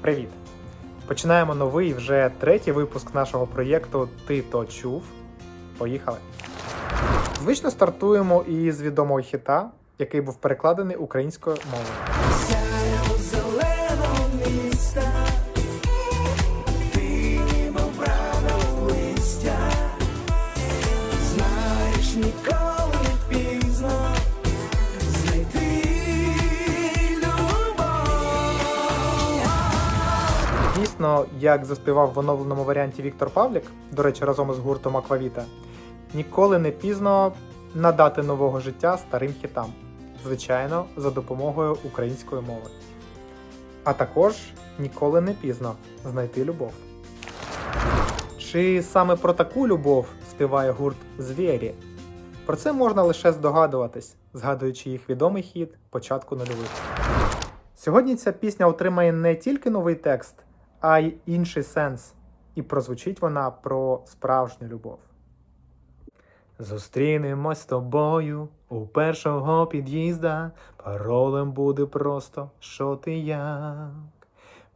Привіт! Починаємо новий вже третій випуск нашого проєкту Ти то чув. Поїхали! Звично стартуємо із відомого хіта, який був перекладений українською мовою. Дійсно, як заспівав в оновленому варіанті Віктор Павлік, до речі, разом із гуртом Аквавіта, ніколи не пізно надати нового життя старим хітам, звичайно, за допомогою української мови. А також ніколи не пізно знайти любов. Чи саме про таку любов співає гурт Звірі? Про це можна лише здогадуватись, згадуючи їх відомий хіт початку нульових. Сьогодні ця пісня отримає не тільки новий текст, а й інший сенс. І прозвучить вона про справжню любов. Зустрінемось з тобою у першого під'їзда. Паролем буде просто що ти як.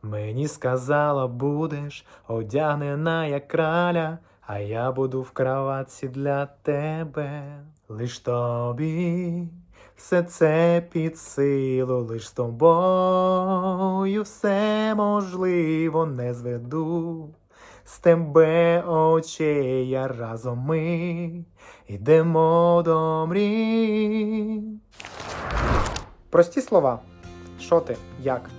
Мені сказала, будеш одягнена як краля, а я буду в кроватці для тебе. Лиш тобі все це під силу, лиш з тобою все можливо не зведу. З тебе очей я разом ми йдемо до мрій. Прості слова. Що ти? Як?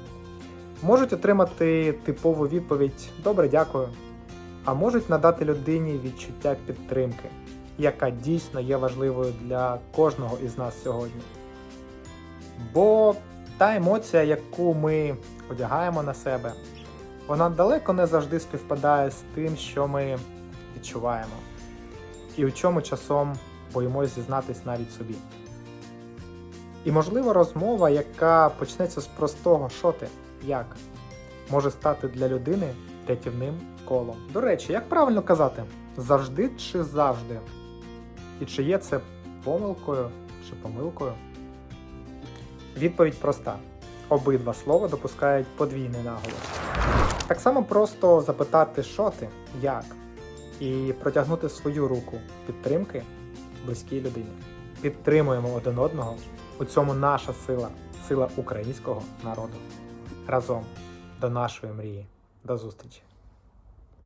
Можуть отримати типову відповідь Добре, дякую. А можуть надати людині відчуття підтримки, яка дійсно є важливою для кожного із нас сьогодні. Бо та емоція, яку ми одягаємо на себе, вона далеко не завжди співпадає з тим, що ми відчуваємо, і у чому часом боїмось зізнатись навіть собі. І можливо розмова, яка почнеться з простого що ти, як, може стати для людини рятівним колом. До речі, як правильно казати, завжди чи завжди? І чи є це помилкою чи помилкою? Відповідь проста: обидва слова допускають подвійний наголос. Так само просто запитати, що ти, як, і протягнути свою руку підтримки близькій людині. Підтримуємо один одного. У цьому наша сила, сила українського народу. Разом до нашої мрії. До зустрічі!